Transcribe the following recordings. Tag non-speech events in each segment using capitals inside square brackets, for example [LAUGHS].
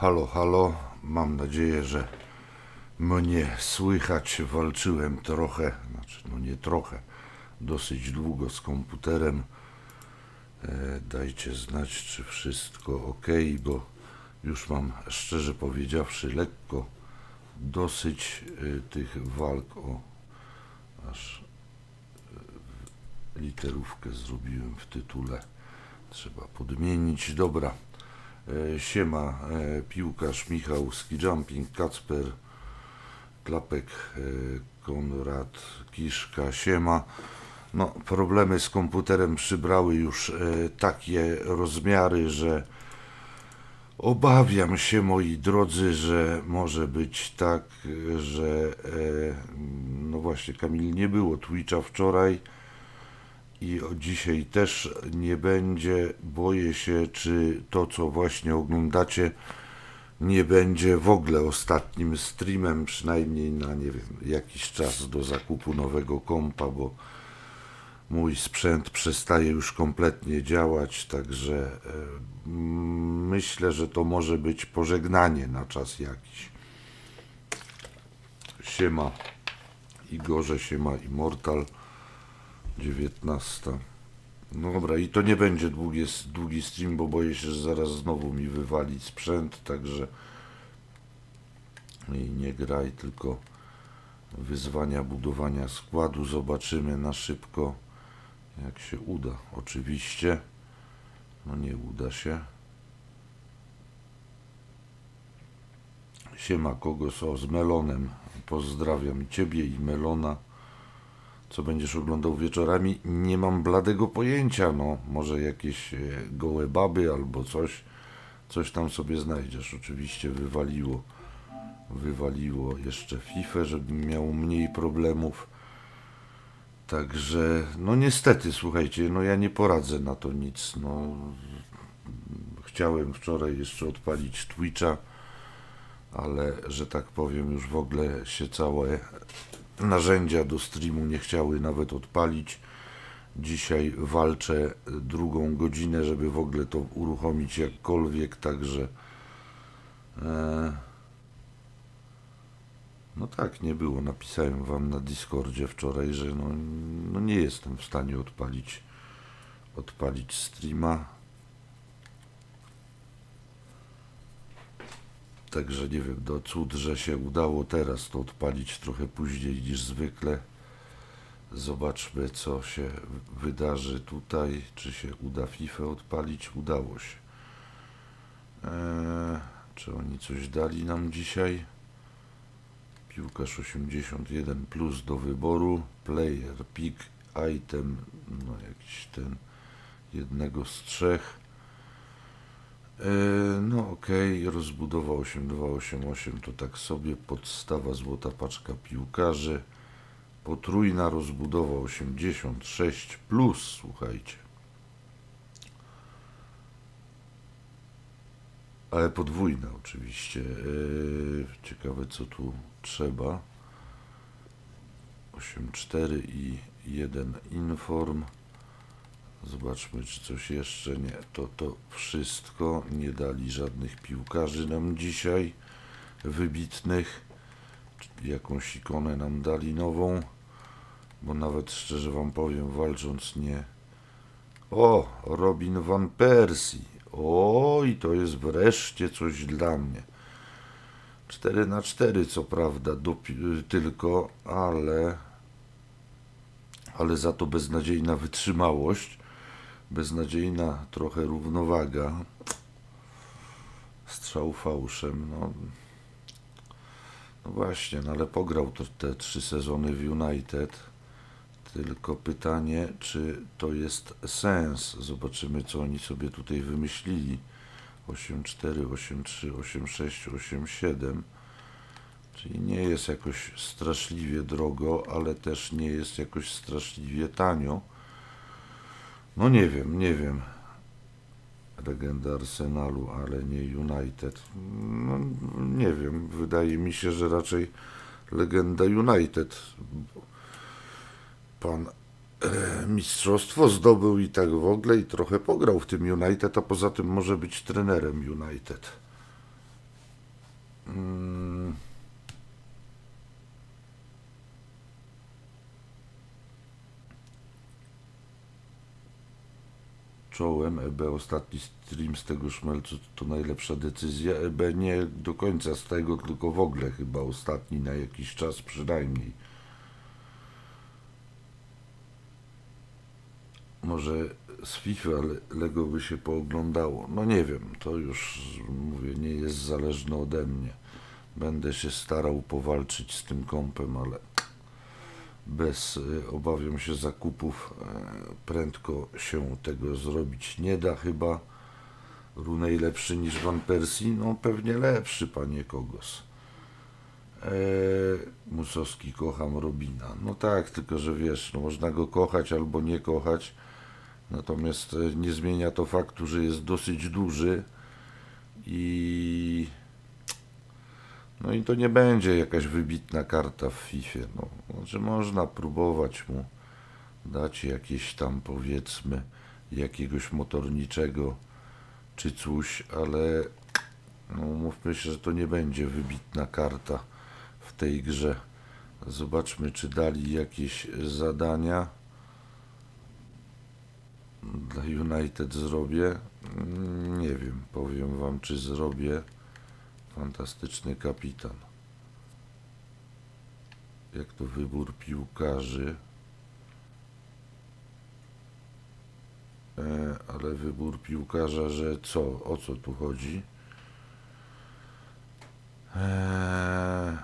Halo, halo. Mam nadzieję, że mnie słychać. Walczyłem trochę, znaczy no nie trochę, dosyć długo z komputerem. E, dajcie znać, czy wszystko ok, bo już mam szczerze powiedziawszy lekko dosyć e, tych walk. O, aż e, literówkę zrobiłem w tytule. Trzeba podmienić. Dobra. E, Siema, e, piłkarz Michał, ski jumping, Kacper, Klapek, e, Konrad, Kiszka, Siema. No, problemy z komputerem przybrały już takie rozmiary, że obawiam się, moi drodzy, że może być tak, że no właśnie, Kamil, nie było Twitcha wczoraj i dzisiaj też nie będzie. Boję się, czy to, co właśnie oglądacie, nie będzie w ogóle ostatnim streamem, przynajmniej na nie wiem, jakiś czas do zakupu nowego kompa, bo mój sprzęt przestaje już kompletnie działać, także e, myślę, że to może być pożegnanie na czas jakiś. Siema Igorze, siema Immortal. 19. No dobra, i to nie będzie długi, długi stream, bo boję się, że zaraz znowu mi wywali sprzęt, także i nie graj, tylko wyzwania budowania składu. Zobaczymy na szybko, jak się uda. Oczywiście, no nie uda się. Siema kogoś o z Melonem. Pozdrawiam Ciebie i Melona co będziesz oglądał wieczorami, nie mam bladego pojęcia. No, może jakieś e, gołe baby albo coś, coś tam sobie znajdziesz. Oczywiście wywaliło, wywaliło jeszcze FIFA, żebym miał mniej problemów. Także, no niestety, słuchajcie, no ja nie poradzę na to nic. No, chciałem wczoraj jeszcze odpalić Twitcha, ale że tak powiem, już w ogóle się całe narzędzia do streamu nie chciały nawet odpalić. Dzisiaj walczę drugą godzinę, żeby w ogóle to uruchomić jakkolwiek, także e, no tak, nie było. Napisałem wam na Discordzie wczoraj, że no, no nie jestem w stanie odpalić odpalić streama. Także nie wiem, do cud, że się udało teraz to odpalić trochę później niż zwykle. Zobaczmy, co się wydarzy tutaj. Czy się uda FIFA odpalić? Udało się. Eee, czy oni coś dali nam dzisiaj? Piłkarz 81 plus do wyboru. Player, pick, item, no jakiś ten jednego z trzech. E, No okej, rozbudowa 8288 to tak sobie, podstawa złota paczka piłkarzy, potrójna rozbudowa 86 plus, słuchajcie. Ale podwójna oczywiście. E, Ciekawe co tu trzeba. 8.4 i 1 inform. Zobaczmy, czy coś jeszcze nie. To to wszystko. Nie dali żadnych piłkarzy nam dzisiaj wybitnych. Jakąś ikonę nam dali nową, bo nawet szczerze wam powiem, walcząc nie. O, Robin van Persie. O, i to jest wreszcie coś dla mnie. 4 na 4 co prawda, tylko, ale ale za to beznadziejna wytrzymałość, beznadziejna trochę równowaga, strzał fałszem, no, no właśnie, no ale pograł to, te trzy sezony w United, tylko pytanie, czy to jest sens, zobaczymy co oni sobie tutaj wymyślili, 8-4, 8-3, 8-6, 8-7, Czyli nie jest jakoś straszliwie drogo, ale też nie jest jakoś straszliwie tanio. No nie wiem, nie wiem. Legenda Arsenalu, ale nie United. No nie wiem, wydaje mi się, że raczej legenda United. Pan e, mistrzostwo zdobył i tak w ogóle i trochę pograł w tym United, a poza tym może być trenerem United. Mm. Czołem EB ostatni stream z tego szmelcu to najlepsza decyzja. EB nie do końca z tego, tylko w ogóle chyba ostatni na jakiś czas przynajmniej. Może z FIFA Le- Lego by się pooglądało. No nie wiem, to już mówię, nie jest zależne ode mnie. Będę się starał powalczyć z tym kompem, ale bez, y, obawiam się, zakupów e, prędko się tego zrobić nie da chyba. Runej lepszy niż Van Persie? No pewnie lepszy, panie Kogos. Eee, Musowski, kocham Robina. No tak, tylko że wiesz, no można go kochać albo nie kochać. Natomiast e, nie zmienia to faktu, że jest dosyć duży i no i to nie będzie jakaś wybitna karta w FIFA. No, znaczy można próbować mu dać jakieś tam powiedzmy jakiegoś motorniczego czy coś, ale no mówmy się, że to nie będzie wybitna karta w tej grze. Zobaczmy, czy dali jakieś zadania. Dla United zrobię. Nie wiem, powiem wam, czy zrobię. Fantastyczny kapitan. Jak to wybór piłkarzy. E, ale wybór piłkarza, że co? O co tu chodzi? Eee,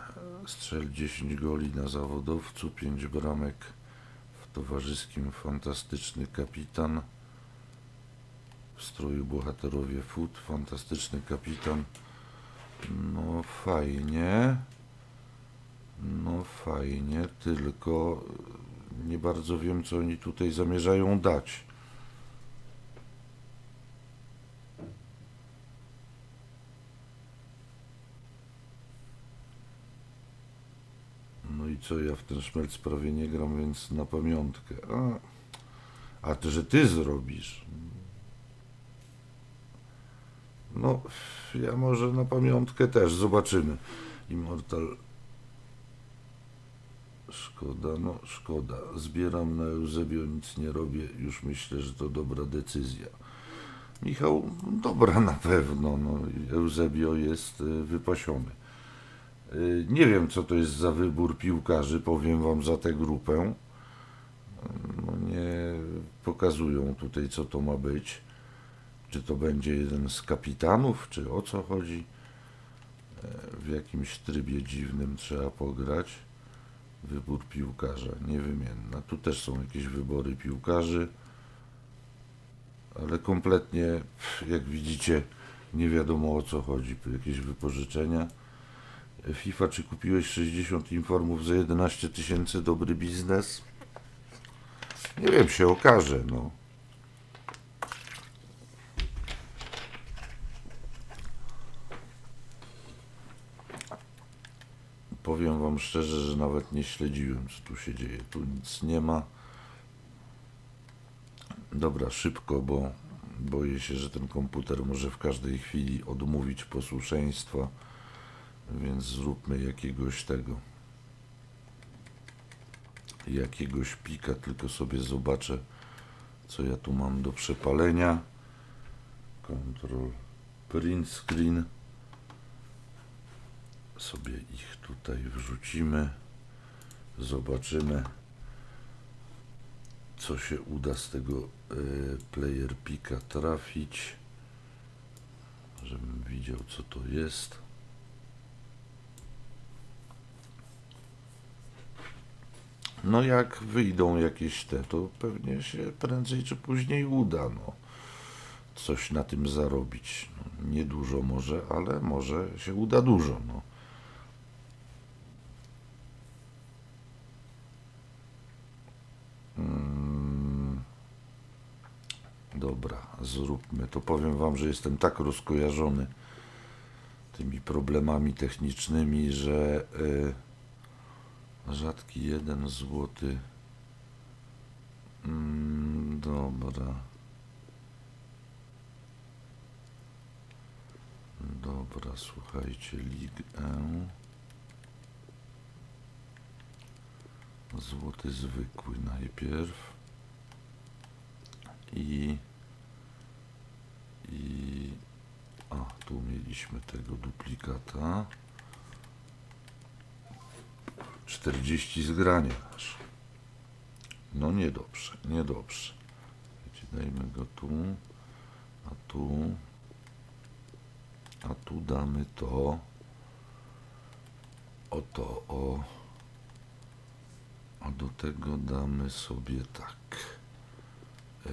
strzel 10 goli na zawodowcu, 5 bramek w towarzyskim fantastyczny kapitan. W stroju bohaterowie foot, fantastyczny kapitan. No fajnie. No fajnie, tylko nie bardzo wiem, co oni tutaj zamierzają dać. No i co, ja w ten szmelc prawie nie gram, więc na pamiątkę. A, a że ty zrobisz. No, ja może na pamiątkę też, zobaczymy. Immortal. Szkoda, no szkoda. Zbieram na Eusebio, nic nie robię. Już myślę, że to dobra decyzja. Michał, dobra na pewno. No, Eusebio jest y, wypasiony. Y, Nie wiem, co to jest za wybór piłkarzy, powiem wam za tę grupę. No, nie pokazują tutaj, co to ma być. Czy to będzie jeden z kapitanów, czy o co chodzi? E, W jakimś trybie dziwnym trzeba pograć. Wybór piłkarza, niewymienna. Tu też są jakieś wybory piłkarzy, ale kompletnie, jak widzicie, nie wiadomo o co chodzi. Jakieś wypożyczenia. E, FIFA, czy kupiłeś 60 informów za 11 tysięcy? Dobry biznes? Nie wiem, się okaże, no. Powiem wam szczerze, że nawet nie śledziłem, co tu się dzieje. Tu nic nie ma. Dobra, szybko, bo boję się, że ten komputer może w każdej chwili odmówić posłuszeństwa, więc zróbmy jakiegoś tego. Jakiegoś pika, tylko sobie zobaczę, co ja tu mam do przepalenia. Control print screen sobie ich tutaj wrzucimy. Zobaczymy, co się uda z tego e, player pika trafić. Żebym widział, co to jest. No jak wyjdą jakieś te, to pewnie się prędzej czy później uda, no. Coś na tym zarobić. No, niedużo może, ale może się uda dużo, no. Dobra, zróbmy to. Powiem Wam, że jestem tak rozkojarzony tymi problemami technicznymi, że y, rzadki jeden złoty. Mm, dobra. Dobra, słuchajcie, Ligę. Złoty zwykły najpierw. I... I... A, tu mieliśmy tego duplikata. 40 zgrania aż. No niedobrze, niedobrze. Wiecie, dajmy go tu, a tu, a tu damy to, o to, o, a do tego damy sobie tak, e,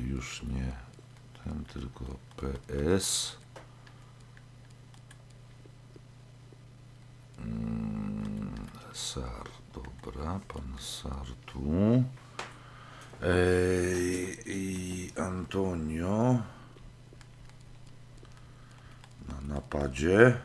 już nie ten, tylko PS. Sar, dobra, pan Sar tu. Ej, I Antonio na napadzie.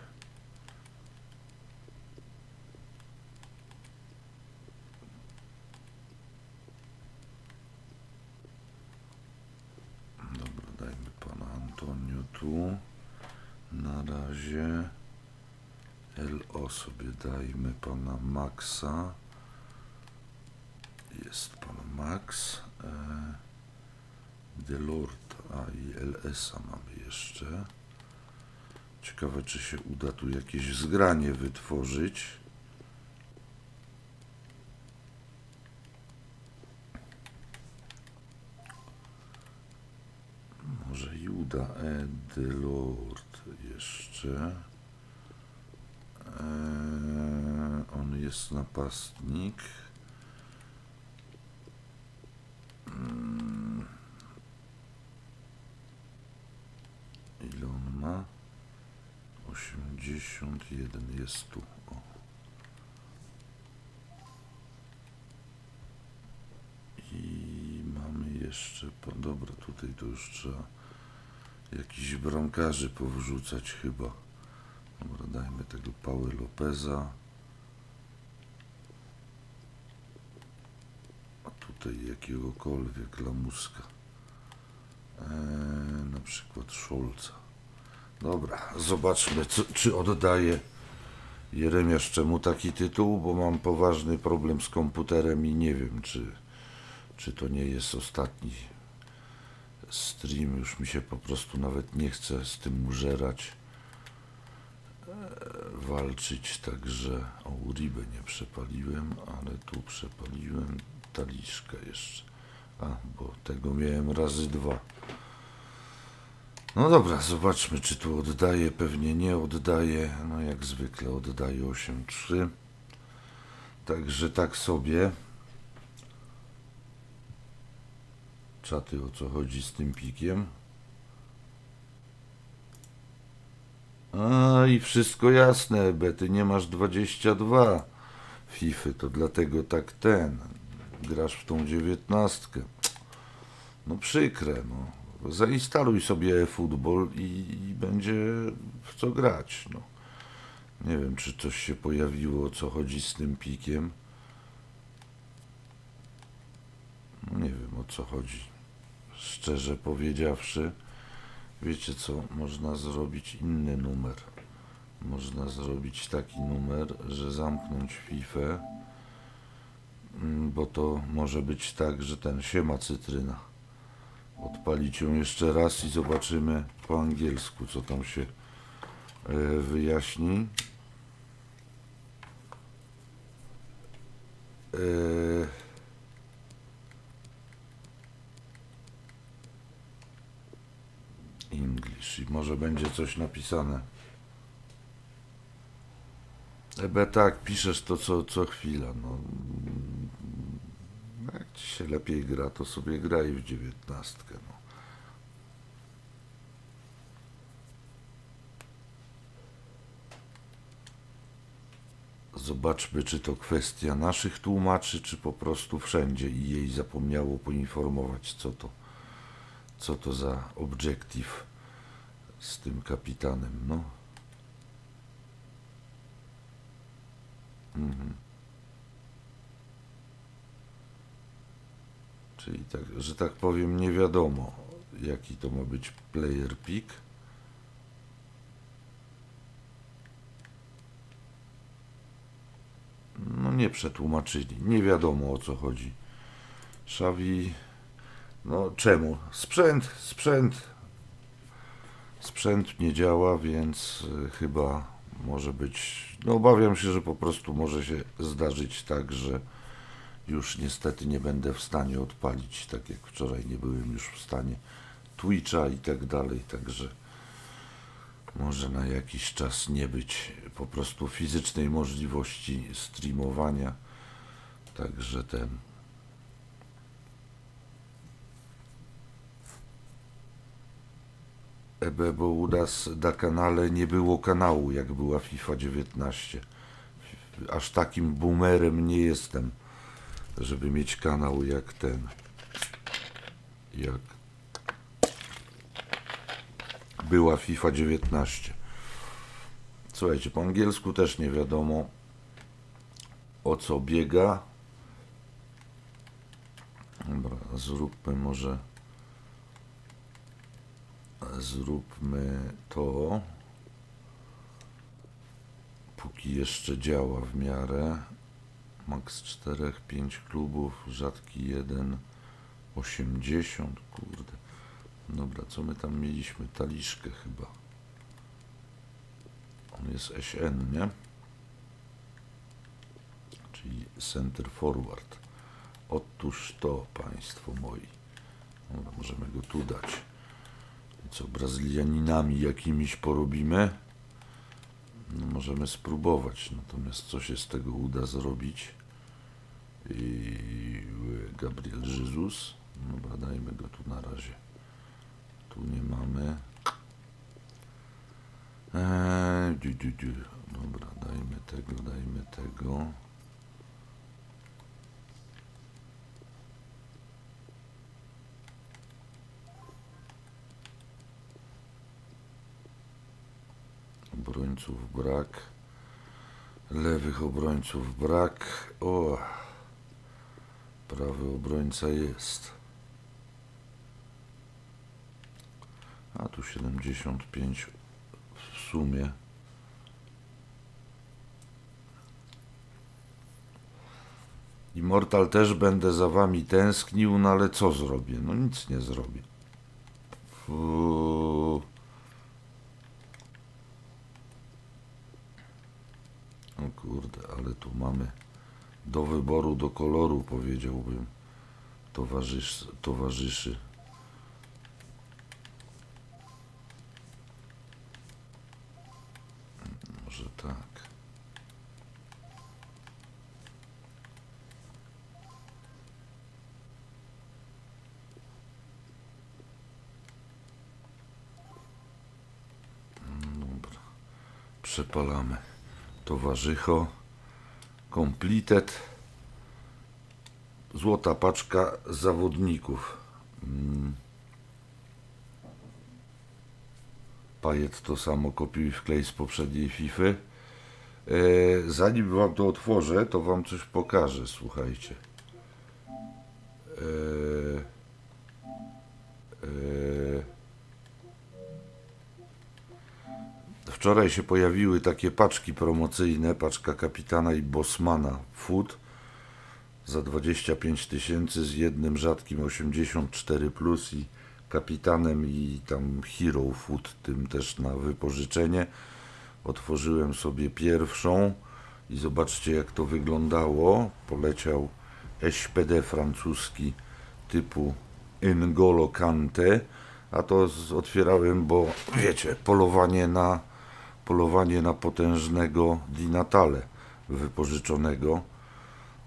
Dobra, dajmy pana Antonio tu. Na razie. LO sobie dajmy pana Maxa. Jest pan Max. E, Delort, a i LS-a mamy jeszcze. Ciekawe, czy się uda tu jakieś zgranie wytworzyć. Może i uda. E, Delort jeszcze. E, jest napastnik. Mm. Ile on ma? 81 jest tu. O. I mamy jeszcze, po, dobra, tutaj to już trzeba jakichś bramkarzy powrzucać chyba. Dobra, dajmy tego Pały Lopeza. A tutaj jakiegokolwiek lamuska. Eee, na przykład Szolca. Dobra, zobaczmy, co, czy oddaje Jeremiasz czemu taki tytuł, bo mam poważny problem z komputerem i nie wiem, czy, czy to nie jest ostatni stream. Już mi się po prostu nawet nie chce z tym użerać walczyć, także o Uribę nie przepaliłem, ale tu przepaliłem taliszkę jeszcze. A, bo tego miałem razy dwa. No dobra, zobaczmy, czy tu oddaje. Pewnie nie oddaje. No jak zwykle oddaje 8-3. Także tak sobie. Czaty, o co chodzi z tym pikiem? A i wszystko jasne, Bety, nie masz 22 FIFA, to dlatego tak ten. Grasz w tą dziewiętnastkę. No przykre, no. Zainstaluj sobie futbol i, i będzie w co grać, no. Nie wiem, czy coś się pojawiło, o co chodzi z tym pikiem. No nie wiem, o co chodzi. Szczerze powiedziawszy. Wiecie co, można zrobić inny numer. Można zrobić taki numer, że zamknąć FIFA, bo to może być tak, że ten siema cytryna. Odpalić ją jeszcze raz i zobaczymy po angielsku, co tam się e, wyjaśni. E, English i może będzie coś napisane. Ebe tak, piszesz to co, co chwila. No. Jak ci się lepiej gra, to sobie graj w dziewiętnastkę. No. Zobaczmy, czy to kwestia naszych tłumaczy, czy po prostu wszędzie i jej zapomniało poinformować, co to, co to za objective z tym kapitanem, no. Mhm. Czyli tak, że tak powiem, nie wiadomo, jaki to ma być player pick. No nie przetłumaczyli, nie wiadomo o co chodzi. Szawi, no czemu? Sprzęt, sprzęt. Sprzęt nie działa, więc y, chyba może być. No obawiam się, że po prostu może się zdarzyć tak, że już niestety nie będę w stanie odpalić, tak jak wczoraj nie byłem już w stanie Twitcha i tak dalej, także może na jakiś czas nie być po prostu fizycznej możliwości streamowania. Także ten. Bo u nas na kanale nie było kanału, jak była FIFA 19. Aż takim boomerem nie jestem, żeby mieć kanał jak ten. Jak była FIFA 19. Słuchajcie, po angielsku też nie wiadomo o co biega. Dobra, zróbmy może. Zróbmy to. Póki jeszcze działa w miarę. Max 4, 5 klubów, rzadki 1, 80, kurde. Dobra, co my tam mieliśmy? Taliszkę chyba. On jest SN, nie? Czyli Center Forward. Otóż to, Państwo moi. Możemy go tu dać. Co, Brazylianinami jakimiś porobimy? No, możemy spróbować, natomiast co się z tego uda zrobić? I Gabriel Jesus. Dobra, dajmy go tu na razie. Tu nie mamy. Eee, du, du, du. Dobra, dajmy tego, dajmy tego. Obrońców brak. Lewych obrońców brak. O! Prawy obrońca jest. A tu 75 w sumie. Immortal też będę za wami tęsknił, no ale co zrobię? No nic nie zrobię. Fu. O kurde, ale tu mamy do wyboru, do koloru powiedziałbym towarzysz, towarzyszy. Może tak. Dobra. Przepalamy. Towarzycho. Completed. Złota paczka zawodników. Mm. Pajet to samo kopiuj i wklej z poprzedniej FIFA. E, zanim wam to otworzę, to wam coś pokażę, słuchajcie. E, e, wczoraj się pojawiły takie paczki promocyjne, paczka kapitana i Bosmana Food za 25 tysięcy z jednym rzadkim 84 plus i kapitanem i tam Hero Food tym też na wypożyczenie. Otworzyłem sobie pierwszą i zobaczcie jak to wyglądało. Poleciał SPD francuski typu N'Golo Kante, a to otwierałem, bo wiecie, polowanie na polowanie na potężnego Di Natale wypożyczonego.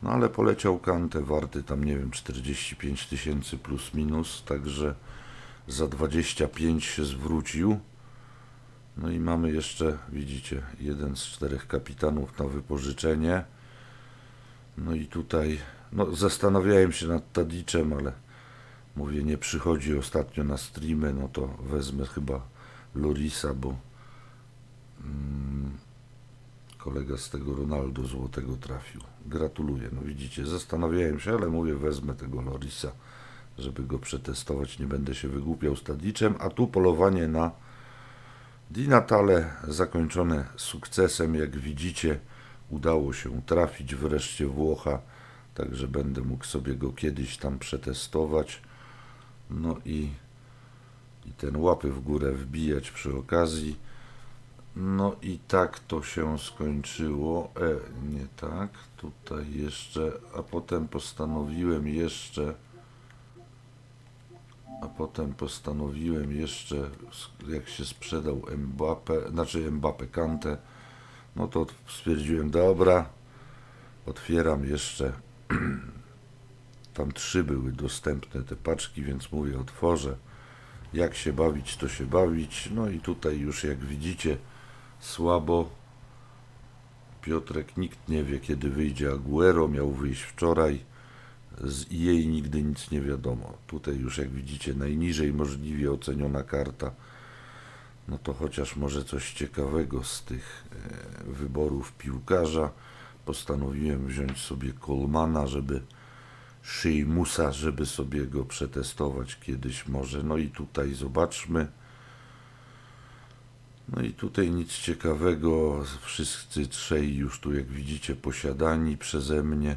No ale poleciał Kante warty tam nie wiem 45 tysięcy plus minus, także za 25 się zwrócił. No i mamy jeszcze, widzicie, jeden z czterech kapitanów na wypożyczenie. No i tutaj, no zastanawiałem się nad Tadiczem, ale mówię, nie przychodzi ostatnio na streamy, no to wezmę chyba Lorisa, bo kolega z tego Ronaldo złotego trafił. Gratuluję. No widzicie, zastanawiałem się, ale mówię, wezmę tego Lorisa, żeby go przetestować. Nie będę się wygłupiał z Tadiczem, a tu polowanie na Di Natale zakończone sukcesem, jak widzicie. udało się trafić wreszcie Włocha, także będę mógł sobie go kiedyś tam przetestować. No i, i ten łapy w górę wbijać przy okazji. No i tak to się skończyło. E, nie tak, tutaj jeszcze, a potem postanowiłem jeszcze, a potem postanowiłem jeszcze, jak się sprzedał Mbappe, znaczy Mbappe Kante, no to stwierdziłem, dobra, otwieram jeszcze, [CLEARS THROAT] tam trzy były dostępne te paczki, więc mówię, otworzę, jak się bawić, to się bawić, no i tutaj już jak widzicie, słabo. Piotrek, nikt nie wie, kiedy wyjdzie Aguero, miał wyjść wczoraj. Z jej nigdy nic nie wiadomo. Tutaj już, jak widzicie, najniżej możliwie oceniona karta. No to chociaż może coś ciekawego z tych e, wyborów piłkarza. Postanowiłem wziąć sobie Kolmana, żeby Szejmusa, żeby sobie go przetestować kiedyś może. No i tutaj zobaczmy. No i tutaj nic ciekawego, wszyscy trzej już tu jak widzicie posiadani przeze mnie,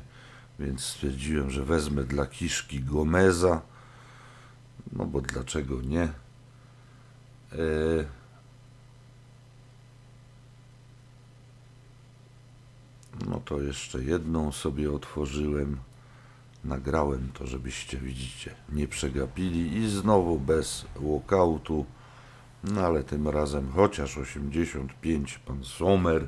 więc stwierdziłem, że wezmę dla Kiszki Gomeza, no bo dlaczego nie? E... No to jeszcze jedną sobie otworzyłem, nagrałem to, żebyście widzicie, nie przegapili i znowu bez walkoutu. No ale tym razem chociaż 85 pan Sommer.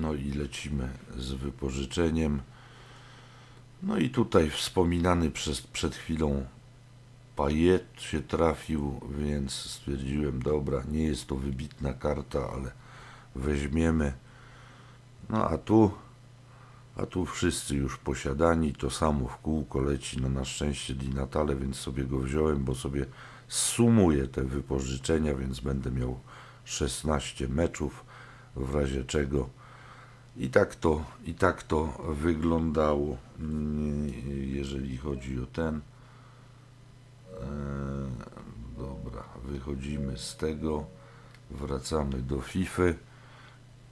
No i lecimy z wypożyczeniem. No i tutaj wspominany przez, przed chwilą Pajet się trafił, więc stwierdziłem, dobra, nie jest to wybitna karta, ale weźmiemy. No a tu a tu wszyscy już posiadani, to samo w kółko leci, no na szczęście Di Natale, więc sobie go wziąłem, bo sobie sumuję te wypożyczenia, więc będę miał 16 meczów, w razie czego. I tak to, i tak to wyglądało, mm, jeżeli chodzi o ten. Eee, dobra, wychodzimy z tego, wracamy do FIFA.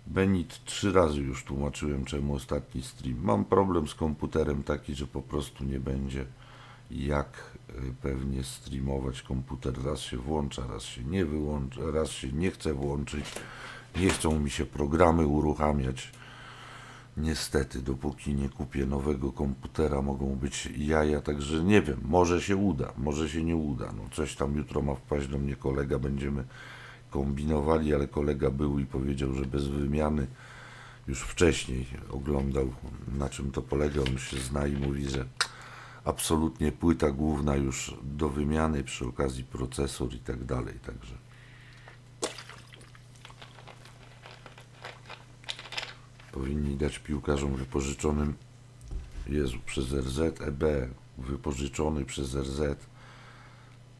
Benit trzy razy już tłumaczyłem, czemu ostatni stream. Mam problem z komputerem taki, że po prostu nie będzie jak y, pewnie streamować. Komputer raz się włącza, raz się nie wyłącza, raz się nie chce włączyć. Nie chcą mi się programy uruchamiać. Niestety, dopóki nie kupię nowego komputera, mogą być jaja, także nie wiem, może się uda, może się nie uda. No, coś tam jutro ma wpaść do mnie kolega, będziemy kombinowali, ale kolega był i powiedział, że bez wymiany już wcześniej oglądał, na czym to polega. On się zna i mówi, że absolutnie płyta główna już do wymiany, przy okazji procesor i tak dalej. Także powinni dać piłkarzom wypożyczonym Jezu, przez RZ, EB, wypożyczony przez RZ,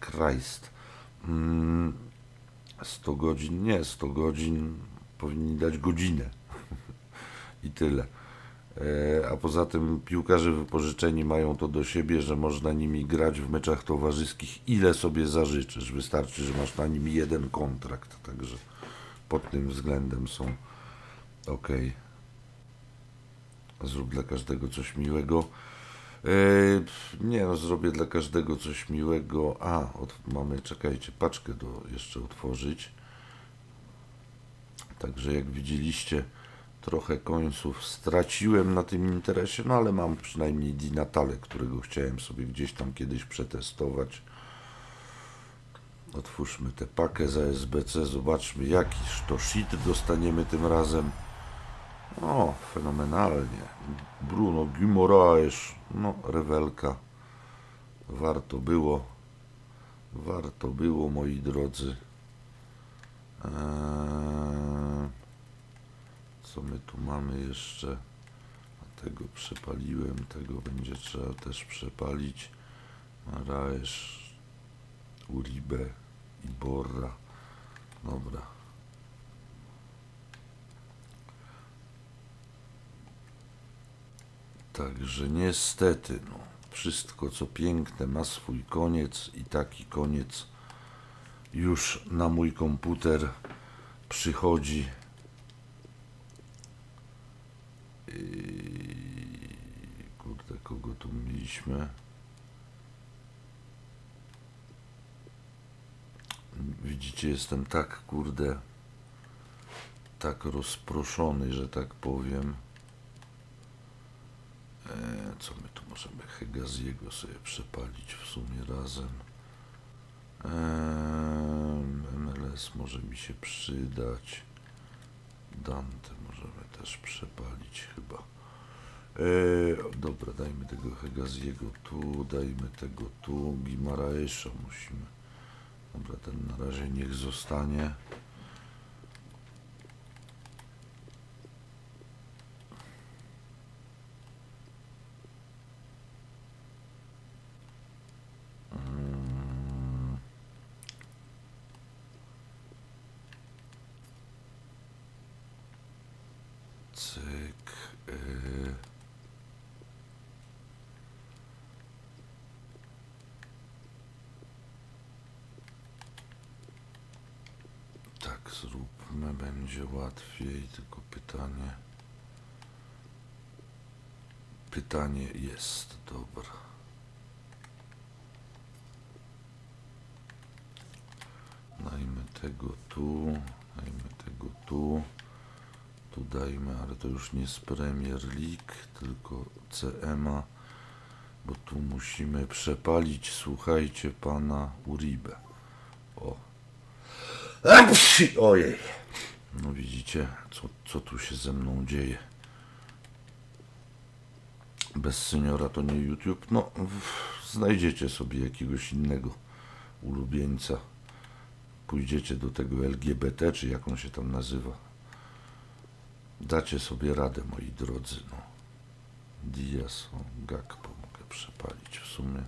Christ. Mm, 100 godzin, nie 100 godzin, powinni dać godzinę i tyle. E, A poza tym piłkarze wypożyczeni mają to do siebie, że można nimi grać w meczach towarzyskich ile sobie zażyczysz. Wystarczy, że masz na nim jeden kontrakt, także pod tym względem są ok. Zrób dla każdego coś miłego. E, nie no, zrobię dla każdego coś miłego. A, od, mamy, czekajcie, paczkę do jeszcze otworzyć. Także jak widzieliście, trochę końców straciłem na tym interesie, no ale mam przynajmniej Di Natale, którego chciałem sobie gdzieś tam kiedyś przetestować. Otwórzmy tę pakę za SBC, zobaczmy jakiś to shit dostaniemy tym razem. O, fenomenalnie. Bruno Guimaraes, no rewelka. Warto było. Warto było, moi drodzy. Eee, co my tu mamy jeszcze? A Tego przepaliłem, tego będzie trzeba też przepalić. Maraesz, Uribe i Borra. Dobra. Także niestety, no, wszystko co piękne ma swój koniec i taki koniec już na mój komputer przychodzi kurde, kogo tu mieliśmy? Widzicie, jestem tak kurde, tak rozproszony, że tak powiem. E, co my tu możemy Hegaziego sobie przepalić w sumie razem. Em, MLS może mi się przydać. Dante możemy też przepalić chyba. E, dobra, dajmy tego Hegaziego tu, dajmy tego tu. Gimaraesza musimy. Dobra, ten na razie niech zostanie. Cyk. y. Tak zróbmy, będzie łatwiej, tylko pytanie. Pytanie jest, dobra. Dajmy tego tu, dajmy tego tu, tu dajmy, ale to już nie z Premier League, tylko CMA, bo tu musimy przepalić, słuchajcie, pana Uribe. O. Ojej. No widzicie, co, co tu się ze mną dzieje. Bez seniora to nie YouTube. No, znajdziecie sobie jakiegoś innego ulubieńca. Pójdziecie do tego LGBT, czy jak on się tam nazywa. Dacie sobie radę, moi drodzy. No. Diaz, o, Gakpo mogę przepalić w sumie.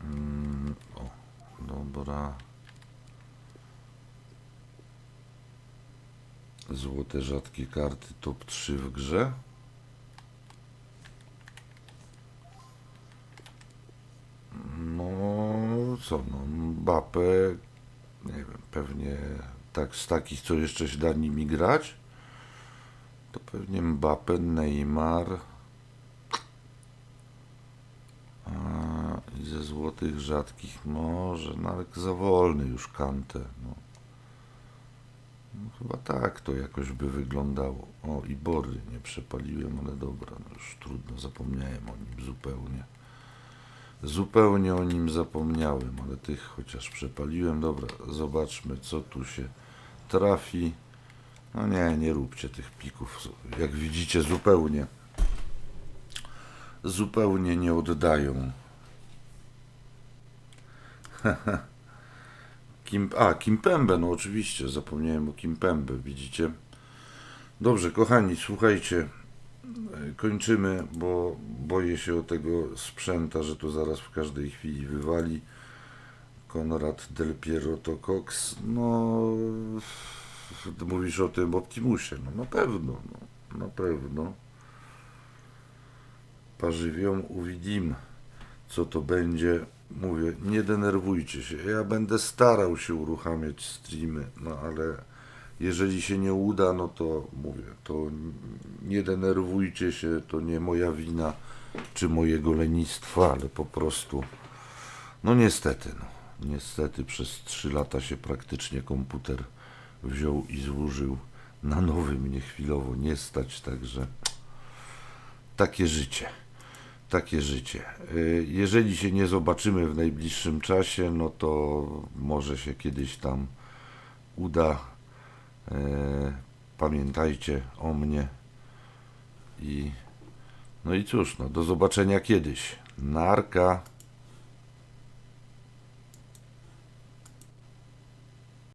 Mm, o, dobra. Złote rzadkie karty top 3 w grze. No co, no Mbappe, nie wiem, pewnie tak z takich, co jeszcze się da nimi grać, to pewnie Mbappe, Neymar a, i ze złotych rzadkich może, no ale za wolny już Kantę, no. no. Chyba tak to jakoś by wyglądało. O, i Bory nie przepaliłem, ale dobra, no już trudno, zapomniałem o nim zupełnie. Zupełnie o nim zapomniałem, ale tych chociaż przepaliłem. Dobra, zobaczmy, co tu się trafi. No nie, nie róbcie tych pików. Jak widzicie, zupełnie, zupełnie nie oddają. [LAUGHS] Kim, a, Kimpembe, no oczywiście, zapomniałem o Kimpembe, widzicie? Dobrze, kochani, słuchajcie, kończymy, bo boję się o tego sprzęta, że to zaraz w każdej chwili wywali. Konrad Del Piero to Cox, no mówisz o tym Optimusie, no na pewno, no, na pewno. Pożywią, uwidzimy, co to będzie. Mówię, nie denerwujcie się. Ja będę starał się uruchamiać streamy, no ale jeżeli się nie uda, no to mówię, to nie denerwujcie się, to nie moja wina czy mojego lenistwa, ale po prostu, no niestety, no, niestety przez 3 lata się praktycznie komputer wziął i złożył na nowy mnie chwilowo nie stać, także takie życie. Takie życie. Y, Jeżeli się nie zobaczymy w najbliższym czasie, no to może się kiedyś tam uda. E, Pamiętajcie o mnie. I no i cóż, no do zobaczenia kiedyś. Narka.